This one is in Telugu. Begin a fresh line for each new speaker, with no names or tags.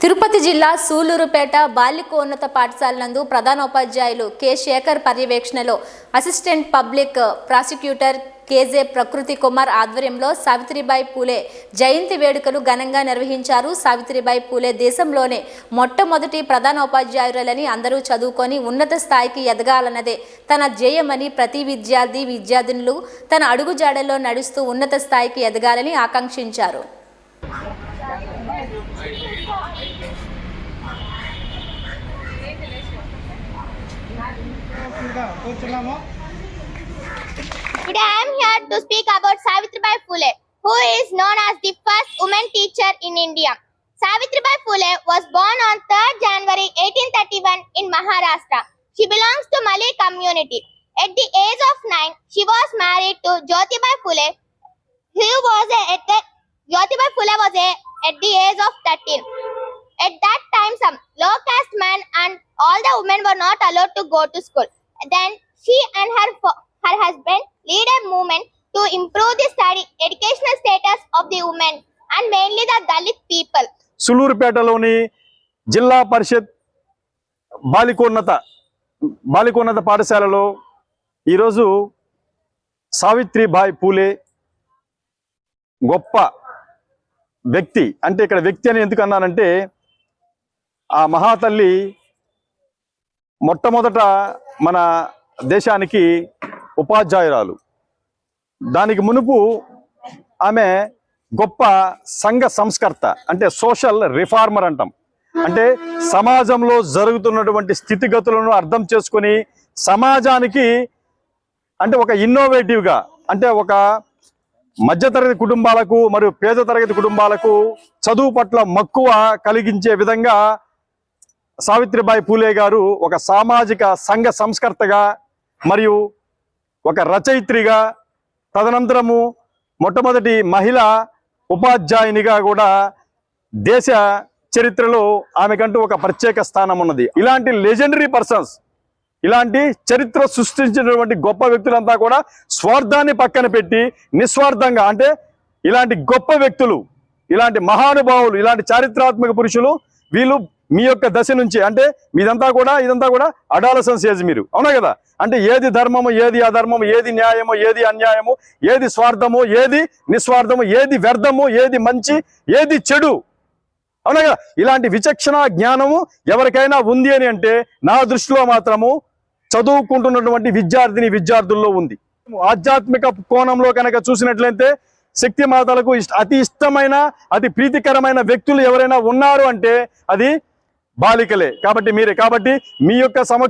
తిరుపతి జిల్లా సూలూరుపేట బాలికోన్నత పాఠశాల నందు ప్రధానోపాధ్యాయులు కె. శేఖర్ పర్యవేక్షణలో అసిస్టెంట్ పబ్లిక్ ప్రాసిక్యూటర్ కేజే ప్రకృతి కుమార్ ఆధ్వర్యంలో సావిత్రిబాయి పూలే జయంతి వేడుకలు ఘనంగా నిర్వహించారు. సావిత్రిబాయి పూలే దేశంలోనే మొట్టమొదటి ప్రధానోపాధ్యాయురాలని అందరూ చదువుకొని ఉన్నత స్థాయికి ఎదగాలన్నదే తన జయమని ప్రతి విద్యార్థి విద్యార్థినులు తన అడుగుజాడల్లో నడుస్తూ ఉన్నత స్థాయికి ఎదగాలని ఆకాంక్షించారు.
Today I am here to speak about Savitribai Phule, who is known as the first woman teacher in India. Savitribai Phule was born on 3rd January 1831 in Maharashtra. She belongs to Malay community. At the age of 9, she was married to Jyotibai Phule, who was a, Jyotibai Phule was a, at the age of 13. At that time, some low caste men and all the women were not allowed to go to school. Then she and her her husband lead a movement to improve the study educational status of the women and mainly the Dalit people.
సులూరుపేటలోని జిల్లా పరిషత్ బాలికోన్నత బాలికోన్నత పాఠశాలలో ఈరోజు సావిత్రిబాయి పూలే గొప్ప వ్యక్తి అంటే ఇక్కడ వ్యక్తి అని ఎందుకు అన్నానంటే ఆ మహాతల్లి మొట్టమొదట మన దేశానికి ఉపాధ్యాయురాలు. దానికి మునుపు ఆమె గొప్ప సంఘ సంస్కర్త అంటే సోషల్ రిఫార్మర్ అంటాం. అంటే సమాజంలో జరుగుతున్నటువంటి స్థితిగతులను అర్థం చేసుకొని సమాజానికి అంటే ఒక ఇన్నోవేటివ్గా అంటే ఒక మధ్యతరగతి కుటుంబాలకు మరియు పేద తరగతి కుటుంబాలకు చదువు పట్ల మక్కువ కలిగించే విధంగా సావిత్రిబాయి పూలే గారు ఒక సామాజిక సంఘ సంస్కర్తగా మరియు ఒక రచయిత్రిగా తదనంతరము మొట్టమొదటి మహిళ ఉపాధ్యాయునిగా కూడా దేశ చరిత్రలో ఆమెకంటూ ఒక ప్రత్యేక స్థానం ఉన్నది ఇలాంటి లెజెండరీ పర్సన్స్ ఇలాంటి చరిత్ర సృష్టించినటువంటి గొప్ప వ్యక్తులంతా కూడా స్వార్థాన్ని పక్కన పెట్టి నిస్వార్థంగా అంటే ఇలాంటి గొప్ప వ్యక్తులు ఇలాంటి మహానుభావులు ఇలాంటి చారిత్రాత్మక పురుషులు వీళ్ళు మీ యొక్క దశ నుంచి అంటే మీదంతా కూడా ఇదంతా కూడా అడాలసన్స్ ఏజ్ మీరు. అవునా కదా? అంటే ఏది ధర్మము ఏది అధర్మము ఏది న్యాయము ఏది అన్యాయము ఏది స్వార్థము ఏది నిస్వార్థము ఏది వ్యర్థము ఏది మంచి ఏది చెడు. అవునా కదా? ఇలాంటి విచక్షణ జ్ఞానము ఎవరికైనా ఉంది అని అంటే నా దృష్టిలో మాత్రము చదువుకుంటున్నటువంటి విద్యార్థిని విద్యార్థుల్లో ఉంది. ఆధ్యాత్మిక కోణంలో కనుక చూసినట్లయితే శక్తి మాతలకు అతి ఇష్టమైన అతి ప్రీతికరమైన వ్యక్తులు ఎవరైనా ఉన్నారు అంటే అది బాలికలే. కాబట్టి మీరే. కాబట్టి మీ యొక్క సమ